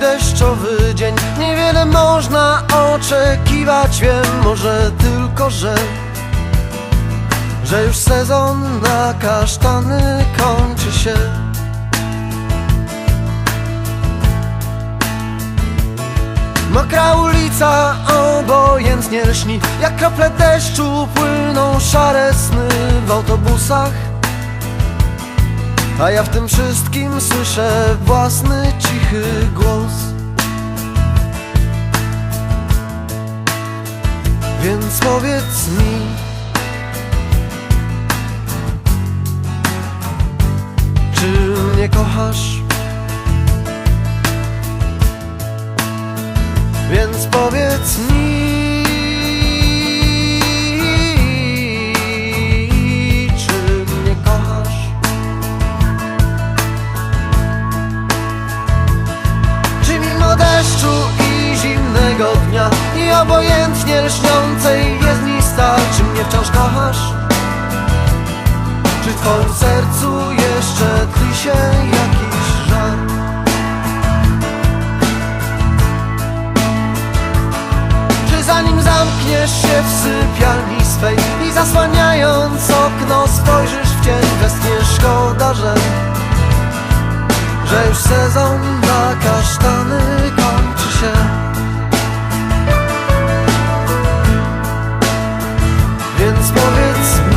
deszczowy dzień. Niewiele można oczekiwać, wiem Może tylko, że Że już sezon na kasztany kończy się. Mokra ulica obojętnie lśni. Jak krople deszczu płyną szare sny w autobusach A ja w tym wszystkim słyszę własny cichy głos Więc powiedz mi Czy mnie kochasz? Więc powiedz mi I obojętnie lśniącej jezdnista Czy mnie wciąż kochasz? Czy w twoim sercu jeszcze tli się jakiś żar? Czy zanim zamkniesz się w sypialni swej I zasłaniając okno spojrzysz w cień Westnie szkoda, że Że już sezon na kasztany Spirits